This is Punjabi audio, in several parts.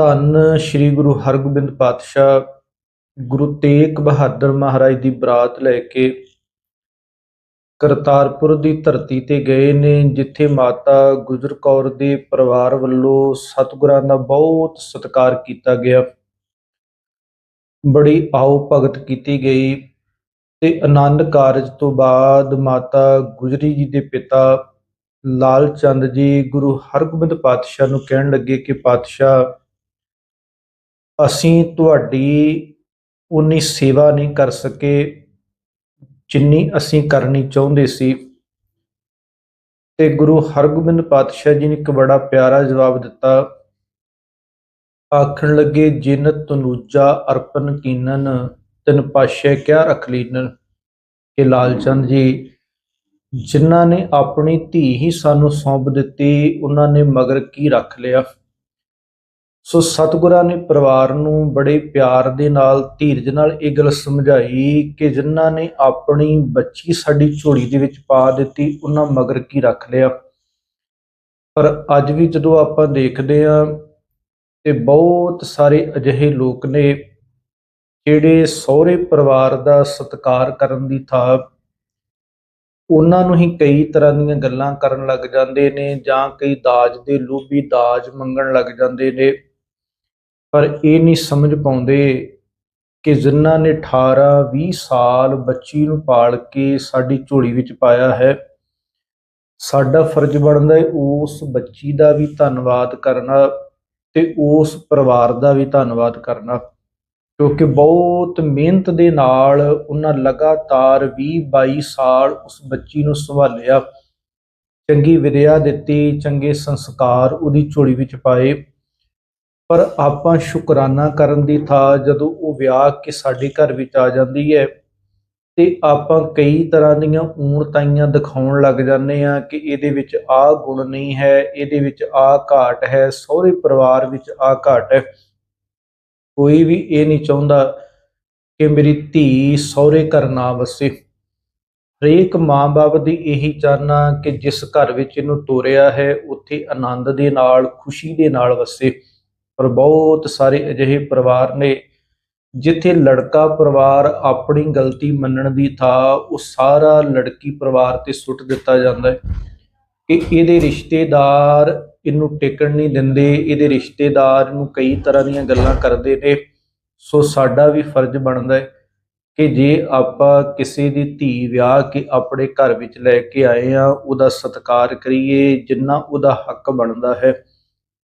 ਧੰਨ ਸ੍ਰੀ ਗੁਰੂ ਹਰਗੋਬਿੰਦ ਪਾਤਸ਼ਾਹ, ਗੁਰੂ ਤੇਗ ਬਹਾਦਰ ਮਹਾਰਾਜ ਦੀ ਬਰਾਤ ਲੈ ਕੇ ਕਰਤਾਰਪੁਰ ਦੀ ਧਰਤੀ ਤੇ ਗਏ ਨੇ, ਜਿੱਥੇ ਮਾਤਾ ਗੁਜਰ ਕੌਰ ਦੇ ਪਰਿਵਾਰ ਵੱਲੋਂ ਸਤਿਗੁਰਾਂ ਦਾ ਬਹੁਤ ਸਤਿਕਾਰ ਕੀਤਾ ਗਿਆ। ਬੜੀ ਆਓ ਭਗਤ ਕੀਤੀ ਗਈ ਤੇ ਆਨੰਦ ਕਾਰਜ ਤੋਂ ਬਾਅਦ ਮਾਤਾ ਗੁਜਰੀ ਜੀ ਦੇ ਪਿਤਾ ਲਾਲ ਚੰਦ ਜੀ ਗੁਰੂ ਹਰਗੋਬਿੰਦ ਪਾਤਸ਼ਾਹ ਨੂੰ ਕਹਿਣ ਲੱਗੇ ਕਿ ਪਾਤਸ਼ਾਹ ਅਸੀਂ ਤੁਹਾਡੀ ਉਨੀ ਸੇਵਾ ਨਹੀਂ ਕਰ ਸਕੇ, ਜਿੰਨੀ ਅਸੀਂ ਕਰਨੀ ਚਾਹੁੰਦੇ ਸੀ। ਤੇ ਗੁਰੂ ਹਰਗੋਬਿੰਦ ਪਾਤਸ਼ਾਹ ਜੀ ਨੇ ਇੱਕ ਬੜਾ ਪਿਆਰਾ ਜਵਾਬ ਦਿੱਤਾ। ਆਖਣ ਲੱਗੇ, ਜਿਨ ਤਨੂਜਾ ਅਰਪਨ ਕੀਨਨ, ਤਿਨ ਪਾਸ਼ੇ ਕਿਆ ਰਖ ਲੀਨਨ? ਕਿ ਲਾਲਚੰਦ ਜੀ, ਜਿਨ੍ਹਾਂ ਨੇ ਆਪਣੀ ਧੀ ਹੀ ਸਾਨੂੰ ਸੌਂਪ ਦਿੱਤੀ ਉਹਨਾਂ ਨੇ ਮਗਰ ਕੀ ਰੱਖ ਲਿਆ? ਸੋ ਸਤਿਗੁਰਾਂ ਨੇ ਪਰਿਵਾਰ ਨੂੰ ਬੜੇ ਪਿਆਰ ਦੇ ਨਾਲ, ਧੀਰਜ ਨਾਲ ਇਹ ਗੱਲ ਸਮਝਾਈ ਕਿ ਜਿਨ੍ਹਾਂ ਨੇ ਆਪਣੀ ਬੱਚੀ ਸਾਡੀ ਝੋਲੀ ਦੇ ਵਿੱਚ ਪਾ ਦਿੱਤੀ, ਉਹਨਾਂ ਮਗਰ ਕੀ ਰੱਖ ਲਿਆ। ਪਰ ਅੱਜ ਵੀ ਜਦੋਂ ਆਪਾਂ ਦੇਖਦੇ ਹਾਂ ਤੇ ਬਹੁਤ ਸਾਰੇ ਅਜਿਹੇ ਲੋਕ ਨੇ ਜਿਹੜੇ ਸਹੁਰੇ ਪਰਿਵਾਰ ਦਾ ਸਤਿਕਾਰ ਕਰਨ ਦੀ ਥਾਂ, ਉਹਨਾਂ ਨੂੰ ਹੀ ਕਈ ਤਰ੍ਹਾਂ ਦੀਆਂ ਗੱਲਾਂ ਕਰਨ ਲੱਗ ਜਾਂਦੇ ਨੇ ਜਾਂ ਕਈ ਦਾਜ ਦੇ ਲੋਭੀ ਦਾਜ ਮੰਗਣ ਲੱਗ ਜਾਂਦੇ ਨੇ। ਪਰ ਇਹ ਨਹੀਂ ਸਮਝ ਪਾਉਂਦੇ ਕਿ ਜਿਨ੍ਹਾਂ ਨੇ 18 20 ਸਾਲ ਬੱਚੀ ਨੂੰ ਪਾਲ ਕੇ ਸਾਡੀ ਝੋਲੀ ਵਿੱਚ ਪਾਇਆ ਹੈ, ਸਾਡਾ ਫਰਜ਼ ਬਣਦਾ ਹੈ ਉਸ ਬੱਚੀ ਦਾ ਵੀ ਧੰਨਵਾਦ ਕਰਨਾ ਤੇ ਉਸ ਪਰਿਵਾਰ ਦਾ ਵੀ ਧੰਨਵਾਦ ਕਰਨਾ। ਕਿਉਂਕਿ ਬਹੁਤ ਮਿਹਨਤ ਦੇ ਨਾਲ ਉਹਨਾਂ ਲਗਾਤਾਰ 20 22 ਸਾਲ ਉਸ ਬੱਚੀ ਨੂੰ ਸੰਭਾਲਿਆ, ਚੰਗੀ ਵਿਦਿਆ ਦਿੱਤੀ, ਚੰਗੇ ਸੰਸਕਾਰ ਉਹਦੀ ਝੋਲੀ ਵਿੱਚ ਪਾਏ। ਪਰ ਆਪਾਂ ਸ਼ੁਕਰਾਨਾ ਕਰਨ ਦੀ ਥਾਂ ਜਦੋਂ ਉਹ ਵਿਆਹ ਕੇ ਸਾਡੇ ਘਰ ਵਿੱਚ ਆ ਜਾਂਦੀ ਹੈ ਤੇ ਆਪਾਂ ਕਈ ਤਰ੍ਹਾਂ ਦੀਆਂ ਊਣਤਾਈਆਂ ਦਿਖਾਉਣ ਲੱਗ ਜਾਂਦੇ ਆ ਕਿ ਇਹਦੇ ਵਿੱਚ ਆਹ ਗੁਣ ਨਹੀਂ ਹੈ, ਇਹਦੇ ਵਿੱਚ ਆਹ ਘਾਟ ਹੈ, ਸਹੁਰੇ ਪਰਿਵਾਰ ਵਿੱਚ ਆਹ ਘਾਟ ਹੈ। ਕੋਈ ਵੀ ਇਹ ਨਹੀਂ ਚਾਹੁੰਦਾ ਕਿ ਮੇਰੀ ਧੀ ਸਹੁਰੇ ਘਰ ਨਾ ਵਸੇ। ਹਰੇਕ ਮਾਂ-ਬਾਪ ਦੀ ਇਹੀ ਚਾਹਨਾ ਕਿ ਜਿਸ ਘਰ ਵਿੱਚ ਇਹਨੂੰ ਤੋਰਿਆ ਹੈ, ਉੱਥੇ ਆਨੰਦ ਦੇ ਨਾਲ, ਖੁਸ਼ੀ ਦੇ ਨਾਲ ਵਸੇ। ਪਰ ਬਹੁਤ ਸਾਰੇ ਅਜਿਹੇ ਪਰਿਵਾਰ ਨੇ ਜਿੱਥੇ ਲੜਕਾ ਪਰਿਵਾਰ ਆਪਣੀ ਗਲਤੀ ਮੰਨਣ ਦੀ ਥਾਂ ਉਹ ਸਾਰਾ ਲੜਕੀ ਪਰਿਵਾਰ ਤੇ ਸੁੱਟ ਦਿੱਤਾ ਜਾਂਦਾ ਹੈ ਕਿ ਇਹਦੇ ਰਿਸ਼ਤੇਦਾਰ ਇਹਨੂੰ ਟਿਕਣ ਨਹੀਂ ਦਿੰਦੇ, ਇਹਦੇ ਰਿਸ਼ਤੇਦਾਰ ਨੂੰ ਕਈ ਤਰ੍ਹਾਂ ਦੀਆਂ ਗੱਲਾਂ ਕਰਦੇ ਨੇ। ਸੋ ਸਾਡਾ ਵੀ ਫਰਜ਼ ਬਣਦਾ ਹੈ ਕਿ ਜੇ ਆਪਾਂ ਕਿਸੇ ਦੀ ਧੀ ਵਿਆਹ ਕੇ ਆਪਣੇ ਘਰ ਵਿੱਚ ਲੈ ਕੇ ਆਏ ਆ ਉਹਦਾ ਸਤਿਕਾਰ ਕਰੀਏ, ਜਿੰਨਾ ਉਹਦਾ ਹੱਕ ਬਣਦਾ ਹੈ।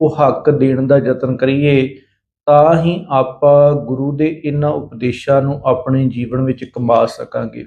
ਉਹ ਹੱਕ ਦੇਣ ਦਾ ਯਤਨ ਕਰੀਏ, ਤਾਂ ਹੀ ਆਪਾਂ ਗੁਰੂ ਦੇ ਇਹਨਾਂ ਉਪਦੇਸ਼ਾਂ ਨੂੰ ਆਪਣੇ ਜੀਵਨ ਵਿੱਚ ਕਮਾ ਸਕਾਂਗੇ।